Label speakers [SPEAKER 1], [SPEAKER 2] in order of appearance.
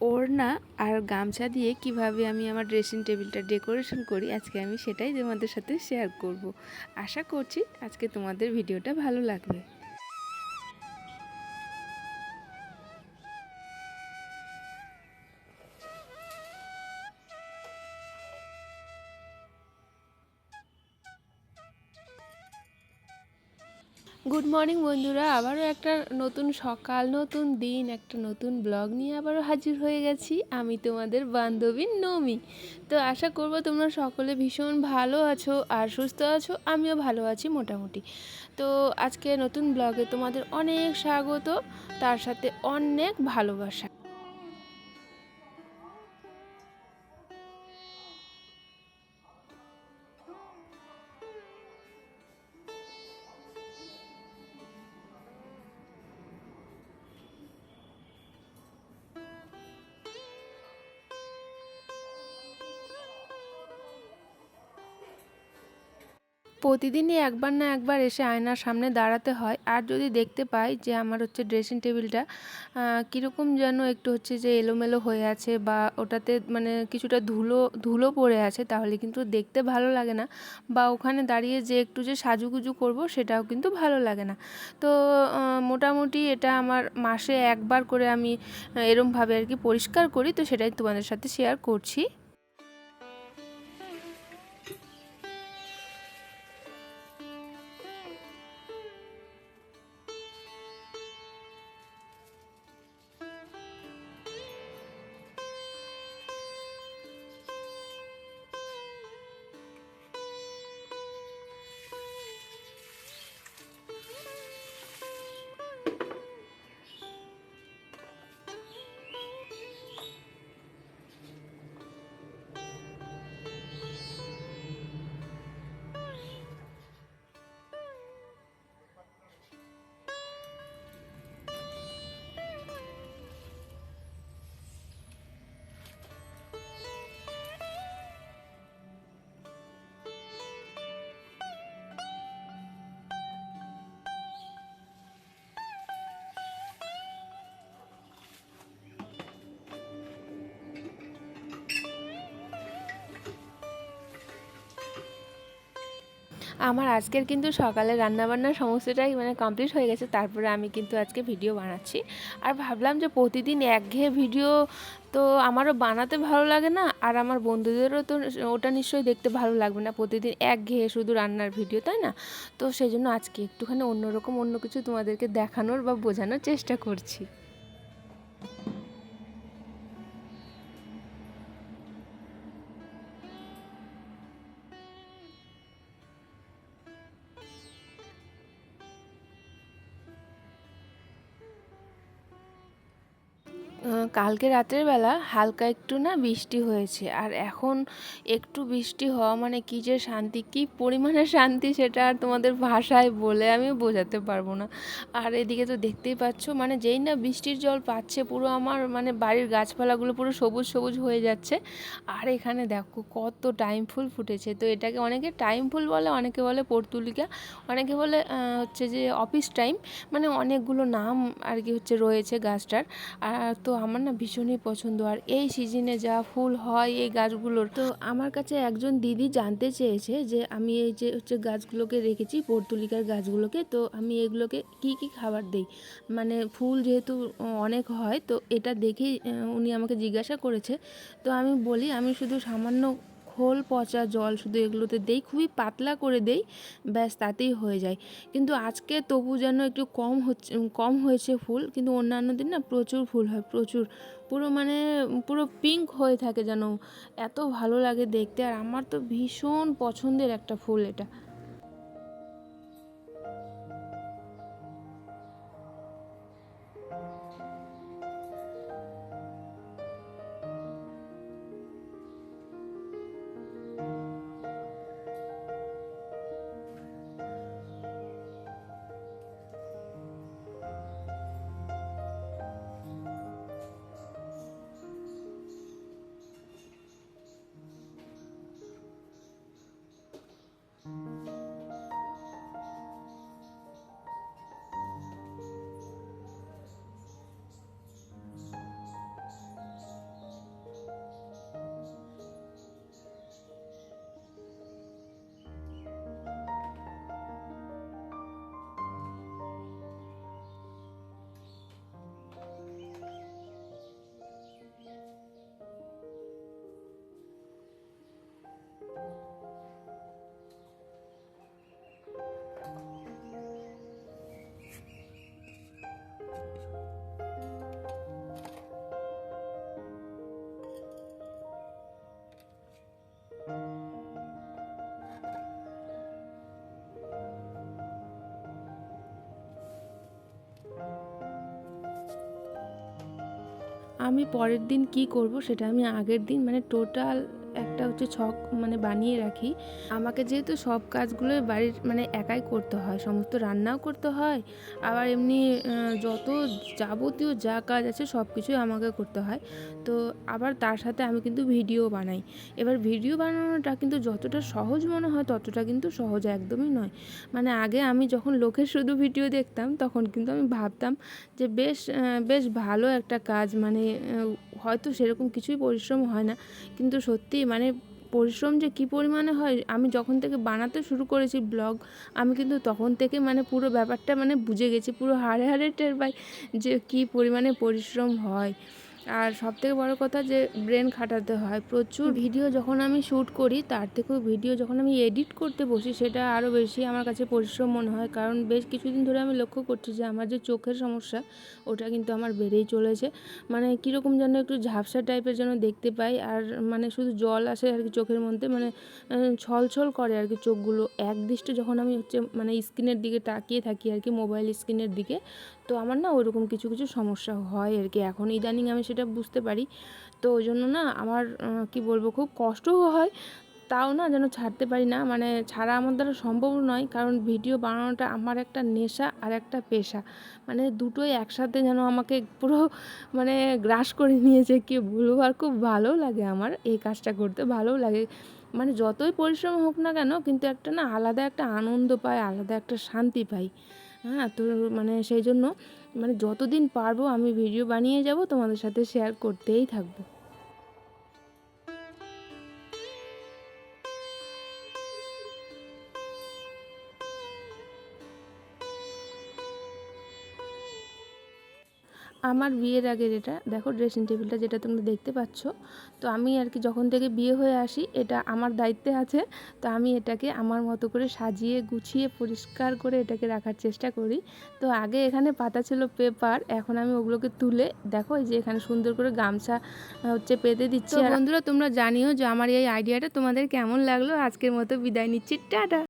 [SPEAKER 1] ওড়না আর গামছা দিয়ে কীভাবে আমি আমার ড্রেসিং টেবিলটা ডেকোরেশন করি, আজকে আমি সেটাই তোমাদের সাথে শেয়ার করব। আশা করছি আজকে তোমাদের ভিডিওটা ভালো লাগবে। গুড মর্নিং বন্ধুরা। আবারও একটা নতুন সকাল, নতুন দিন, একটা নতুন ব্লগ নিয়ে আবারও হাজির হয়ে গেছি। আমি তোমাদের বান্ধবী নমি। তো আশা করব তোমরা সকলে ভীষণ ভালো আছো আর সুস্থ আছো, আমিও ভালো আছি মোটামুটি। তো আজকে নতুন ব্লগে তোমাদের অনেক স্বাগত। তার সাথে অনেক ভালোবাসা। প্রতিদিনই একবার না একবার এসে আয়নার সামনে দাঁড়াতে হয়। আর যদি দেখতে পাই যে আমার হচ্ছে ড্রেসিং টেবিলটা কীরকম যেন একটু হচ্ছে যে এলোমেলো হয়ে আছে বা ওটাতে মানে কিছুটা ধুলো ধুলো পড়ে আছে, তাহলে কিন্তু দেখতে ভালো লাগে না। বা ওখানে দাঁড়িয়ে যে একটু যে সাজুগুজু করব, সেটাও কিন্তু ভালো লাগে না। তো মোটামুটি এটা আমার মাসে একবার করে আমি এরমভাবে আর কি পরিষ্কার করি, তো সেটাই তোমাদের সাথে শেয়ার করছি। আমার আজকের কিন্তু সকালে রান্নাবান্নার সমস্তটাই মানে কমপ্লিট হয়ে গেছে, তারপরে আমি কিন্তু আজকে ভিডিও বানাচ্ছি। আর ভাবলাম যে প্রতিদিন একঘেয়ে ভিডিও তো আমারও বানাতে ভালো লাগে না, আর আমার বন্ধুদেরও তো ওটা নিশ্চয়ই দেখতে ভালো লাগবে না, প্রতিদিন একঘেয়ে শুধু রান্নার ভিডিও তাই না? তো সেই জন্য আজকে একটুখানি অন্যরকম অন্য কিছু তোমাদেরকে দেখানোর বা বোঝানোর চেষ্টা করছি। কালকে রাতের বেলা হালকা একটু না বৃষ্টি হয়েছে। আর এখন একটু বৃষ্টি হওয়া মানে কী যে শান্তি, কী পরিমাণে শান্তি সেটা আর তোমাদের ভাষায় বলে আমি বোঝাতে পারব না। আর এদিকে তো দেখতেই পাচ্ছ মানে যেই না বৃষ্টির জল পাচ্ছে পুরো আমার মানে বাড়ির গাছপালাগুলো পুরো সবুজ সবুজ হয়ে যাচ্ছে। আর এখানে দেখো কত টাইম ফুল ফুটেছে। তো এটাকে অনেকে টাইম ফুল বলে, অনেকে বলে পর্তুলিকা, অনেকে বলে হচ্ছে যে অফিস টাইম। মানে অনেকগুলো নাম আর কি হচ্ছে রয়েছে গাছটার। আর তো আমার না ভীষণই পছন্দ। আর এই সিজনে যা ফুল হয় এই গাছগুলোর, তো আমার কাছে একজন দিদি জানতে চেয়েছে যে আমি এই যে হচ্ছে গাছগুলোকে রেখেছি, পর্তুলিকার গাছগুলোকে, তো আমি এগুলোকে কি কি খাবার দিই? মানে ফুল যেহেতু অনেক হয়, তো এটা দেখেই উনি আমাকে জিজ্ঞাসা করেছে। তো আমি বলি, আমি শুধু সামান্য খোল, পচা জল শুধু এগুলোতে দেই, খুবই পাতলা করে দেই, ব্যাস তাতেই হয়ে যায়। কিন্তু আজকে তবু যেন একটু কম হচ্ছে, কম হয়েছে ফুল, কিন্তু অন্যান্য দিন না প্রচুর ফুল হয়, প্রচুর। পুরো মানে পুরো পিঙ্ক হয়ে থাকে যেন, এত ভালো লাগে দেখতে, আর আমার তো ভীষণ পছন্দের একটা ফুল এটা। আমি পরের দিন কি করব সেটা আমি আগের দিন মানে টোটাল একটা হচ্ছে ছক মানে বানিয়ে রাখি। আমাকে যেহেতু সব কাজগুলো বাড়ির মানে একাই করতে হয়, সমস্ত রান্নাও করতে হয়, আবার এমনি যত যাবতীয় যা কাজ আছে সব কিছুই আমাকে করতে হয়। তো আবার তার সাথে আমি কিন্তু ভিডিও বানাই। এবার ভিডিও বানানোটা কিন্তু যতটা সহজ মনে হয় ততটা কিন্তু সহজ একদমই নয়। মানে আগে আমি যখন লোকের শুধু ভিডিও দেখতাম তখন কিন্তু আমি ভাবতাম যে বেশ বেশ ভালো একটা কাজ মানে হয়তো সেরকম কিছুই পরিশ্রম হয় না। কিন্তু সত্যি মানে পরিশ্রম যে কী পরিমাণে হয়, আমি যখন থেকে বানাতে শুরু করেছি ব্লগ, আমি কিন্তু তখন থেকে মানে পুরো ব্যাপারটা মানে বুঝে গেছি, পুরো হাড়ে হাড়ে টের পাই যে কী পরিমাণে পরিশ্রম হয়। আর সবথেকে বড় কথা যে ব্রেন খাটাতে হয়। প্রচুর ভিডিও যখন আমি শ্যুট করি তার থেকেও ভিডিও যখন আমি এডিট করতে বসি সেটা আরও বেশি আমার কাছে পরিশ্রম মনে হয়। কারণ বেশ কিছুদিন ধরে আমি লক্ষ্য করছি যে আমার যে চোখের সমস্যা ওটা কিন্তু আমার বেড়েই চলেছে। মানে কীরকম যেন একটু ঝাপসা টাইপের যেন দেখতে পাই। আর মানে শুধু জল আসে আর কি চোখের মধ্যে মানে ছলছল করে আর কি চোখগুলো। একদৃষ্টে যখন আমি হচ্ছে মানে স্ক্রিনের দিকে তাকিয়ে থাকি আর কি মোবাইল স্ক্রিনের দিকে তো আমার না ওইরকম কিছু কিছু সমস্যা হয় আর কি। এখন ইদানিং আমি সেটা বুঝতে পারি। তো ওই জন্য না আমার কি বলব, খুব কষ্টও হয়। তাও না যেন ছাড়তে পারি না। মানে ছাড়া আমার দ্বারা সম্ভব নয়। কারণ ভিডিও বানানোটা আমার একটা নেশা আর একটা পেশা। মানে দুটোই একসাথে যেন আমাকে পুরো মানে গ্রাস করে নিয়েছে। কি বলব? আর খুব ভালো লাগে আমার এই কাজটা করতে। ভালো লাগে। মানে যতই পরিশ্রম হোক না কেন, কিন্তু একটা না আলাদা একটা আনন্দ পাই আলাদা একটা শান্তি পাই। হ্যাঁ তো মানে সেই জন্য মানে যতদিন পারব আমি ভিডিও বানিয়ে যাব, তোমাদের সাথে শেয়ার করতেই থাকব। আমার বিয়ের আগের এটা দেখো ড্রেসিং টেবিলটা যেটা তোমরা দেখতে পাচ্ছ তো আমি আর কি যখন থেকে বিয়ে হয়ে আসি এটা আমার দায়িত্বে আছে তো আমি এটাকে আমার মতো করে সাজিয়ে গুছিয়ে পরিষ্কার করে এটাকে রাখার চেষ্টা করি। তো আগে এখানে পাতা ছিল পেপার এখন আমি ওগুলোকে তুলে দেখো এই যে এখানে সুন্দর করে গামছা হচ্ছে পেতে দিচ্ছি। বন্ধুরা তোমরা জানিও যে আমার এই আইডিয়াটা তোমাদের কেমন লাগল? আজকের মতো বিদায় নিচ্ছি। টাটা!